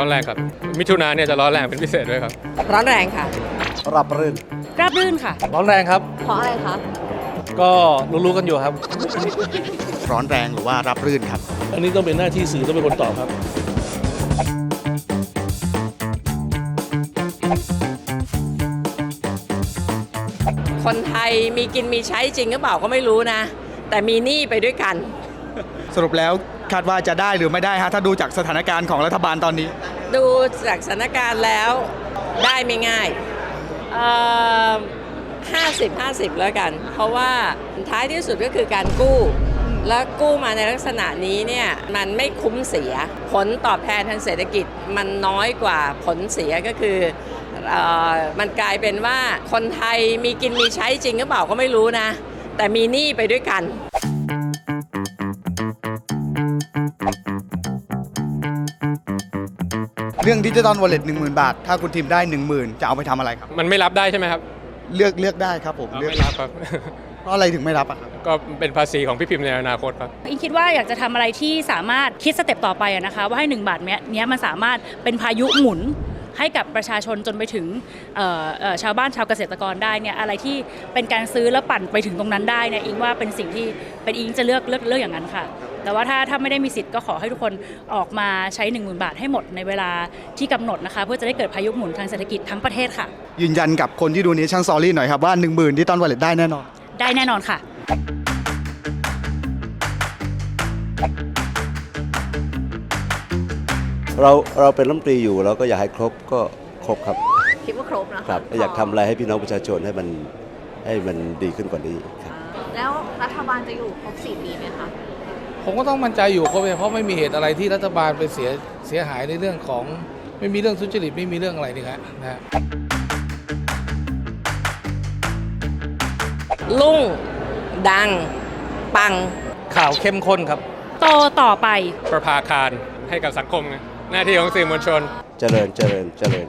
อนแรงครับ มิถุนาเนี่ยจะร้อนแรงเป็นพิเศษด้วยครับ ร้อนแรงค่ะ รับรื่นราบรื่นค่ะ ร้อนแรงครับ เพราะอะไรคะ ก็รู้ๆกันอยู่ครับ ร้อนแรงหรือว่ารับรื่นครับ อันนี้ต้องเป็นหน้าที่สื่อต้องเป็นคนตอบครับ คนไทยมีกินมีใช้จริงหรือเปล่าก็ไม่รู้นะ แต่มีหนี้ไปด้วยกัน สรุปแล้ว คาดว่าจะได้หรือไม่ได้ฮะถ้าดูจากสถานการณ์ของรัฐบาลตอนนี้ ดูจากสถานการณ์แล้วได้ไม่ง่ายห้าสิบห้าสิบแล้วกัน เพราะว่าท้ายที่สุดก็คือการกู้ แล้วกู้มาในลักษณะนี้เนี่ยมันไม่คุ้มเสีย ผลตอบแทนทางเศรษฐกิจมันน้อยกว่าผลเสียก็คือออมันกลายเป็นว่าคนไทยมีกินมีใช้จริงหรือเปล่าก็ไม่รู้นะ แต่มีหนี้ไปด้วยกัน เรื่องดิจิตอลวอลเล็ตหนึ่งหมื่นบาท ถ้าคุณทีมได้1 0,000จะเอาไปทำอะไรครับ มันไม่รับได้ใช่ไหมครับเลือกเลือกได้ครับผมเราเลือกไม่รับครับ เพราะอะไรถึงไม่รับอะครับ ก็เป็นภาษีของพี่พิมพ์ในอนาคตครับ อิงคิดว่าอยากจะทำอะไรที่สามารถคิดสเต็ปต่อไปอะนะคะ ว่าให้ 1 บาทเนี้ยเนี้ยมันสามารถเป็นพายุหมุนให้กับประชาชนจนไปถึงเอ่อเอ่อชาวบ้านชาวเกษตรกรได้เนี่ยอะไรที่เป็นการซื้อแล้วปั่นไปถึงตรงนั้นได้เนี่ยอิงว่าเป็นสิ่งที่เป็นอิงจะเลือกเลือกเลือกอย่างนั้นค่ะ แต่ว่าถ้าถ้าไม่ได้มีสิทธิ์ก็ขอให้ทุกคนออกมาใช้ 1 0,000 บาทให้หมดในเวลาที่กำหนดนะคะ เพื่อจะได้เกิดพายุหมุนทางเศรษฐกิจทั้งประเทศค่ะ ยืนยันกับคนที่ดูนี้ช่างซอรี่หน่อยครับว่า 1 0,000ดิจิตอลวอลเล็ตได้แน่นอน ได้แน่นอนค่ะเราเราเป็นรัฐมนตรีอยู่เราก็อยากให้ครบก็ครบครับคิดว่าครบนะะครับอยากทำอะไรให้พี่น้องประชาชนให้มันให้มันดีขึ้นกว่านี้ครับแล้วรัฐบาลจะอยู่ครบสี่ปีไหมคะ ผมก็ต้องมั่นใจอยู่ครับเพราะไม่มีเหตุอะไรที่รัฐบาลไปเสียเสียหายในเรื่องของไม่มีเรื่องทุจริตไม่มีเรื่องอะไรนี่ครับนะฮะลุ่ง ดัง ปัง ข่าวเข้มข้นครับ โตต่อไป ประภาคารให้กับสังคมไงหน้าที่ของสื่อมวลชน เจริญเจริญเจริญ